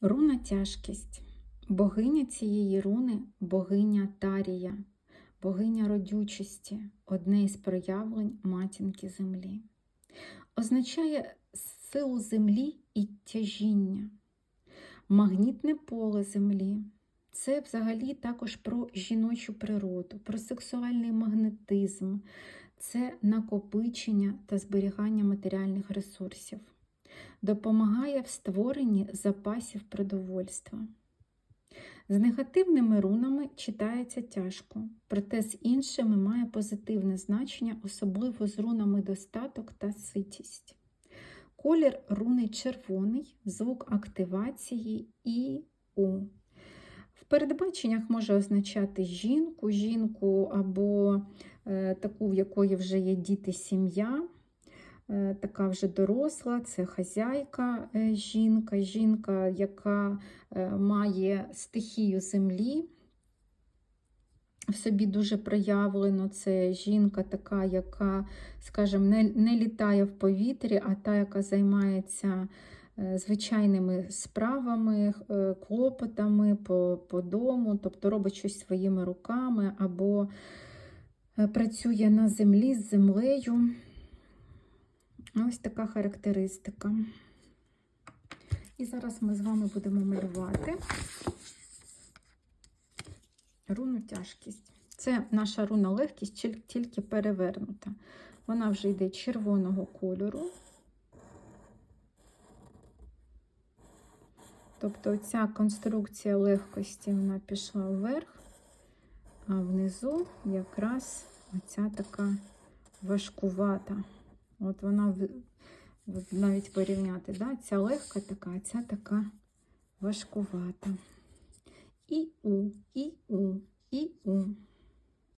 Руна тяжкість. Богиня цієї руни богиня Тарія, богиня родючості, одне із проявлень матінки землі. Означає силу землі і тяжіння, магнітне поле землі. Це взагалі також про жіночу природу, про сексуальний магнетизм, це накопичення та зберігання матеріальних ресурсів допомагає в створенні запасів продовольства. З негативними рунами читається тяжко, проте з іншими має позитивне значення, особливо з рунами достаток та ситість. Колір руни червоний, звук активації і У. В передбаченнях може означати жінку, жінку або е, таку, в якої вже є діти, сім'я. Е, така вже доросла, це хазяйка е, жінка, жінка, яка е, має стихію землі. В собі дуже проявлено це жінка, така, яка, скажімо, не, не літає в повітрі, а та, яка займається звичайними справами, клопотами по, по дому, тобто робить щось своїми руками або працює на землі з землею. Ось така характеристика. І зараз ми з вами будемо малювати руну тяжкість. Це наша руна легкість, тільки перевернута. Вона вже йде червоного кольору. Тобто ця конструкція легкості вона пішла вверх, а внизу якраз оця така важкувата. От вона навіть порівняти, да? ця легка така, а ця така важкувата. І У, і У.